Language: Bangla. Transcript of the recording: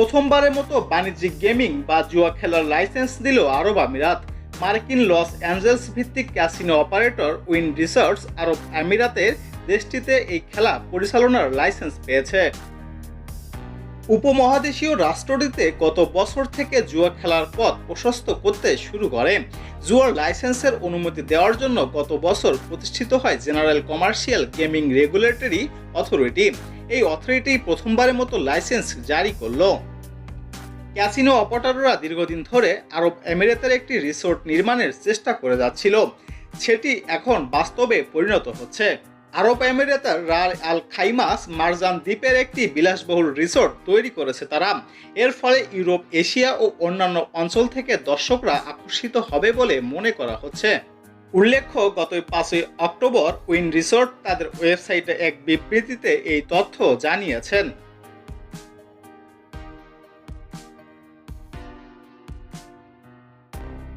প্রথমবারের মতো বাণিজ্যিক গেমিং বা জুয়া খেলার লাইসেন্স দিল আরব আমিরাত। মার্কিন লস অ্যাঞ্জেলস ভিত্তিক ক্যাসিনো অপারেটর উইন রিসার্চ আরব আমিরাতের দেশটিতে এই খেলা পরিচালনার লাইসেন্স পেয়েছে। উপমহাদেশীয় রাষ্ট্রটিতে গত বছর থেকে জুয়া খেলার পথ প্রশস্ত করতে শুরু করে। জুয়ার লাইসেন্সের অনুমতি দেওয়ার জন্য গত বছর প্রতিষ্ঠিত হয় general commercial gaming regulatory authority. এই অথরিটি প্রথমবারের মতো লাইসেন্স জারি করল। ক্যাসিনো অপারেটররা দীর্ঘদিন ধরে আরব এমিরেতের একটি রিসোর্ট নির্মাণের চেষ্টা করে যাচ্ছিল। সেটি এখন বাস্তবে পরিণত হচ্ছে। আরব এমিরেতের রাল আল খাইমাস মারজান দ্বীপের একটি বিলাসবহুল রিসোর্ট তৈরি করেছে তারা। এর ফলে ইউরোপ, এশিয়া ও অন্যান্য অঞ্চল থেকে দর্শকরা আকর্ষিত হবে বলে মনে করা হচ্ছে। উল্লেখ্য, গত পাঁচই অক্টোবর উইন রিসোর্ট তাদের ওয়েবসাইটে এক বিবৃতিতে এই তথ্য জানিয়েছেন।